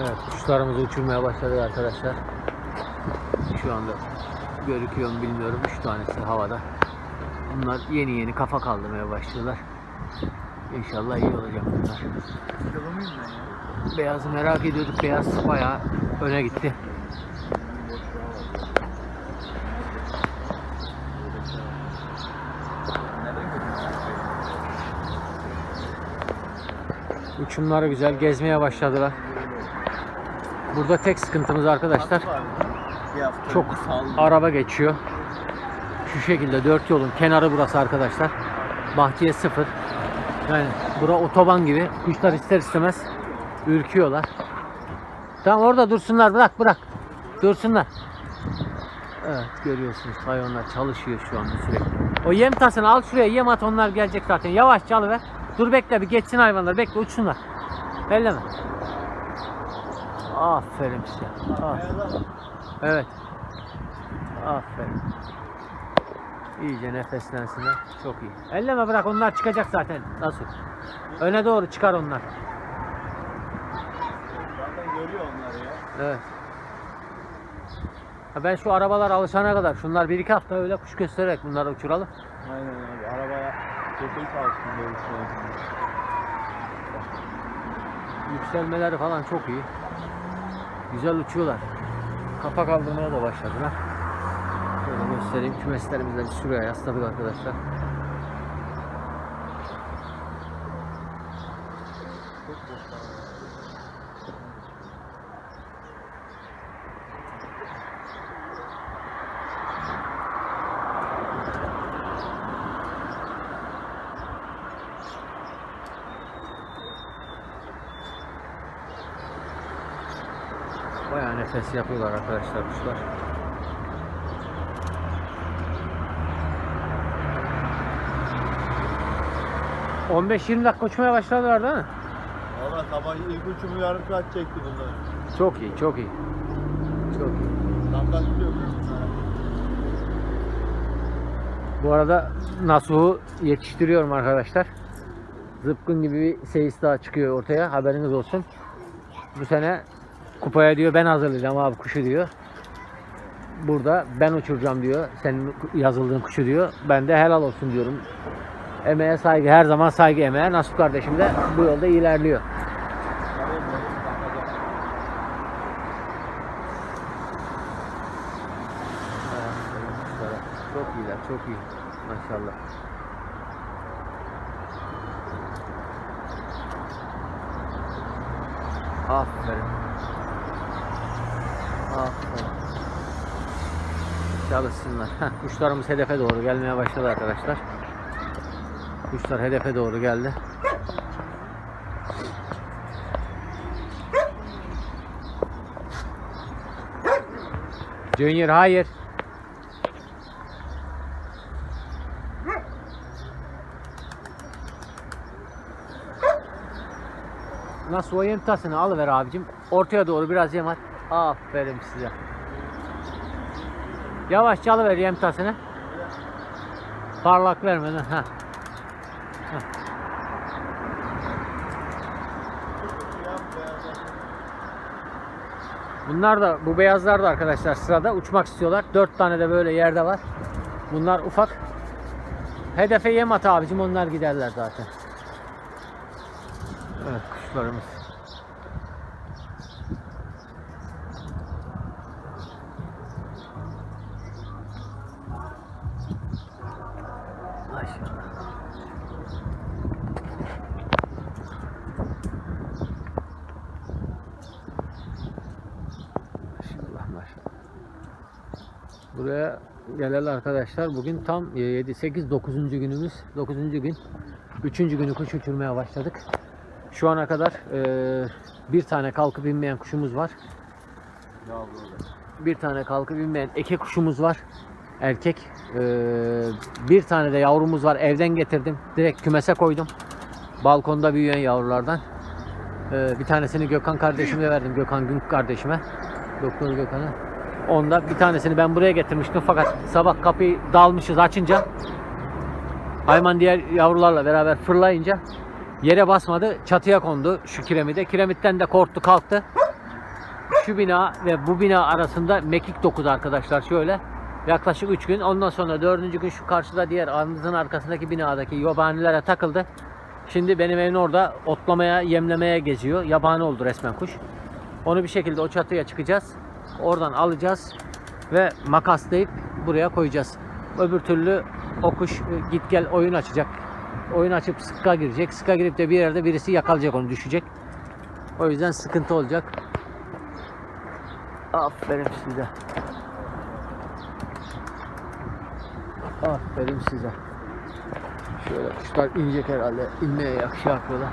Evet kuşlarımızı uçurmaya başladık arkadaşlar. Şu anda görüküyor mu bilmiyorum. Üç tanesi havada. Bunlar yeni yeni kafa kaldırmaya başlıyorlar. İnşallah iyi olacak bunlar. Beyazı merak ediyorduk. Beyaz bayağı öne gitti. Uçumları güzel. Gezmeye başladılar. Burada tek sıkıntımız arkadaşlar. Çok araba geçiyor. Şu şekilde dört yolun kenarı burası arkadaşlar. Bahçeye sıfır. Yani bura otoban gibi. Kuşlar ister istemez ürküyorlar. Tamam orada dursunlar bırak bırak. Dursunlar. Evet görüyorsunuz hayvanlar çalışıyor şu anda sürekli. O yem tasını al şuraya yem at onlar gelecek zaten. Yavaş çalıver. Dur bekle bir geçsin hayvanlar bekle uçsunlar. Elleme. Aferin size. Aferin. Evet. Aferin. İyice nefeslensinler. Çok iyi. Elleme bırak onlar çıkacak zaten. Nasıl? Öne doğru çıkar onlar. Zaten görüyor onları ya. Evet. Ha ben şu arabalar alışana kadar şunlar bir iki hafta öyle kuş göstererek bunları uçuralım. Aynen abi. Arabaya köpeği çalışsın böyle şey. Yükselmeleri falan çok iyi. Güzel uçuyorlar. Kafa kaldırmaya da başladılar. Şöyle göstereyim. Kümeslerimizde bir sürüye yasladık arkadaşlar. Bayağı nefes yapıyorlar arkadaşlar kuşlar. ...15-20 dakika uçmaya başladılar değil mi? Valla sabah ilk uçumu yarım saat çekti bunlar. Çok iyi, çok iyi. Çok iyi. Tutuyor bunlar. Bu arada Nasuh'u yetiştiriyorum arkadaşlar. Zıpkın gibi bir seyis daha çıkıyor ortaya. Haberiniz olsun. Bu sene kupaya diyor ben hazırlayacağım abi kuşu diyor. Burada ben uçuracağım diyor. Senin yazıldığın kuşu diyor. Ben de helal olsun diyorum. Emeğe saygı, her zaman saygı emeğe. Nasuh kardeşim de bu yolda ilerliyor. Çok iyiler, çok iyi. Maşallah. Aferin. Aferin. Çalışsınlar. Heh, kuşlarımız hedefe doğru gelmeye başladı arkadaşlar. Kuşlar hedefe doğru geldi. Junior hayır. Nasıl o yem tasını alıver abicim. Ortaya doğru biraz yem at. Aferin size. Yavaş çalıver yem tasını. Parlak vermeden. Ha. Bunlar da bu beyazlar da arkadaşlar sırada uçmak istiyorlar. Dört tane de böyle yerde var. Bunlar ufak. Hedefe yem at abicim onlar giderler zaten. Evet kuşlarımız. Maşallah. Maşallah maşallah. Buraya geleli arkadaşlar bugün tam 7 8 9. günümüz. 9. gün. 3. günü kuş uçurmaya başladık. Şu ana kadar e, bir tane kalkıp inmeyen kuşumuz var. Bir tane kalkıp inmeyen eke kuşumuz var. Erkek. E, bir tane de yavrumuz var. Evden getirdim. Direkt kümese koydum. Balkonda büyüyen yavrulardan. E, bir tanesini Gökhan kardeşime verdim. Gökhan Gün kardeşime. Doktor Gökhan'a. Onda bir tanesini ben buraya getirmiştim fakat sabah kapıyı dalmışız açınca hayvan diğer yavrularla beraber fırlayınca yere basmadı çatıya kondu şu kiremide. Kiremitten de korktu kalktı. şu bina ve bu bina arasında mekik dokudu arkadaşlar şöyle. Yaklaşık 3 gün. Ondan sonra dördüncü gün şu karşıda diğer anıtın arkasındaki binadaki yabanilere takıldı. Şimdi benim evin orada otlamaya, yemlemeye geziyor. Yabani oldu resmen kuş. Onu bir şekilde o çatıya çıkacağız. Oradan alacağız ve makaslayıp buraya koyacağız. Öbür türlü o kuş e, git gel oyun açacak. Oyun açıp sıka girecek. Sıka girip de bir yerde birisi yakalayacak onu düşecek. O yüzden sıkıntı olacak. Aferin size. Aferin size. Şöyle kuşlar inecek herhalde. İnmeye yakış yapıyorlar.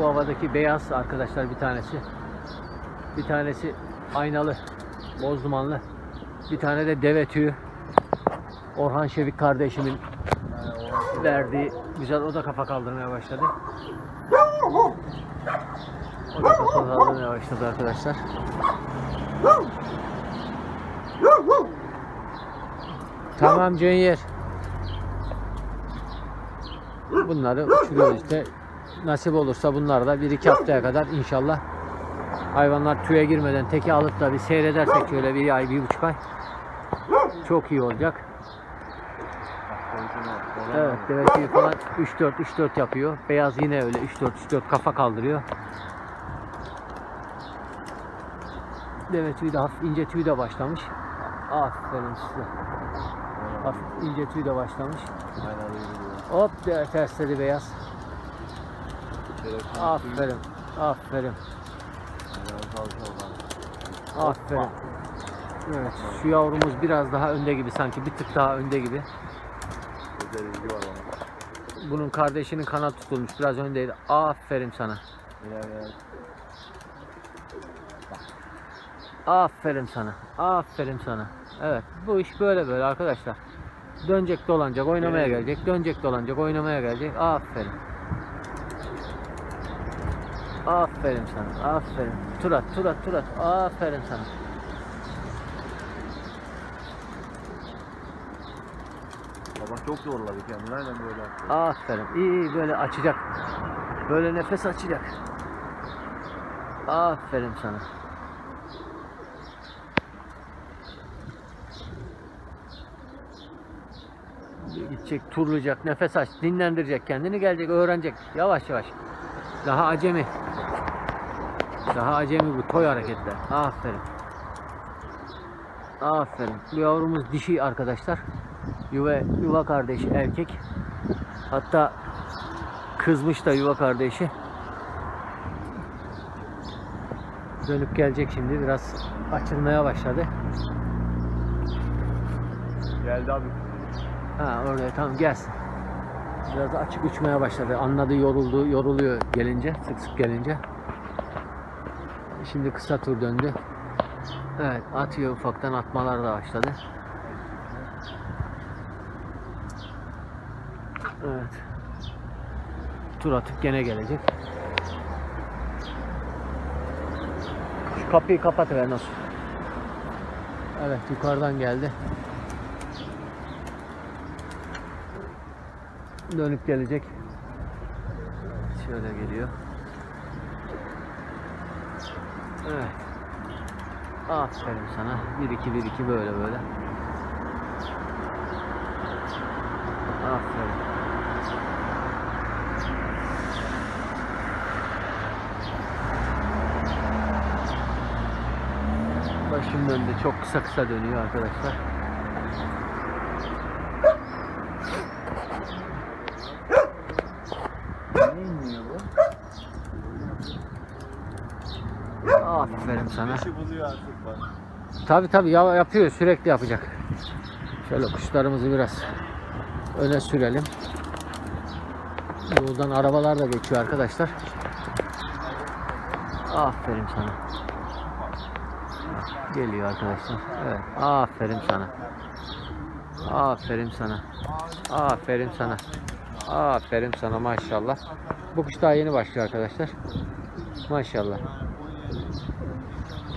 Bu havadaki beyaz arkadaşlar bir tanesi. Bir tanesi aynalı, boz dumanlı. Bir tane de deve tüyü. Orhan Şevik kardeşimin verdiği güzel o da kafa kaldırmaya başladı. O da kafa kaldırmaya başladı arkadaşlar. Tamam Cenyer. Bunları uçuruyoruz işte. Nasip olursa bunlar da 1-2 haftaya kadar inşallah hayvanlar tüye girmeden teki alıp da bir seyredersek şöyle bir ay, bir buçuk ay çok iyi olacak. Evet, deve tüyü falan 3-4 3-4 yapıyor. Beyaz yine öyle 3-4 3-4 kafa kaldırıyor. Deve tüyü de hafif ince tüyü de başlamış. Aferin size. Hafif ince tüyü de başlamış. Hop de tersledi beyaz. Aferin. Aferin. Aferin. Evet, şu yavrumuz biraz daha önde gibi sanki bir tık daha önde gibi. Bunun kardeşinin kanat tutulmuş biraz öndeydi. Aferin sana. Aferin sana. Aferin sana. Evet bu iş böyle böyle arkadaşlar. Dönecek dolanacak oynamaya gelecek. Dönecek dolanacak oynamaya gelecek. Aferin. Aferin sana. Aferin. Turat turat turat. Aferin sana. Baba çok zorladı kendini. Aynen böyle yaptı. Aferin. İyi iyi böyle açacak. Böyle nefes açacak. Aferin sana. Gidecek, turlayacak, nefes aç, dinlendirecek kendini, gelecek, öğrenecek. Yavaş yavaş. Daha acemi. Daha acemi bu toy hareketler. Aferin. Aferin. Bu yavrumuz dişi arkadaşlar. Yuva, yuva kardeşi erkek. Hatta kızmış da yuva kardeşi. Dönüp gelecek şimdi biraz açılmaya başladı. Geldi abi. Ha oraya tamam gelsin. Biraz açık uçmaya başladı. Anladı yoruldu, yoruluyor gelince, sık sık gelince. Şimdi kısa tur döndü. Evet atıyor ufaktan atmalar da başladı. Evet. Tur atıp gene gelecek. Şu kapıyı kapatıver nasıl? Evet yukarıdan geldi. Dönüp gelecek. Şöyle geliyor. Evet. Aferin sana. 1 2 1 2 böyle böyle. Aferin. Başım döndü. Çok kısa kısa dönüyor arkadaşlar. Aferin sana. İşi buluyor artık bak. Tabi tabi ya, yapıyor sürekli yapacak. Şöyle kuşlarımızı biraz öne sürelim. Yoldan arabalar da geçiyor arkadaşlar. Aferin sana. Geliyor arkadaşlar. Evet. Aferin sana. Aferin sana. Aferin sana. Aferin sana maşallah. Bu kuş daha yeni başlıyor arkadaşlar. Maşallah.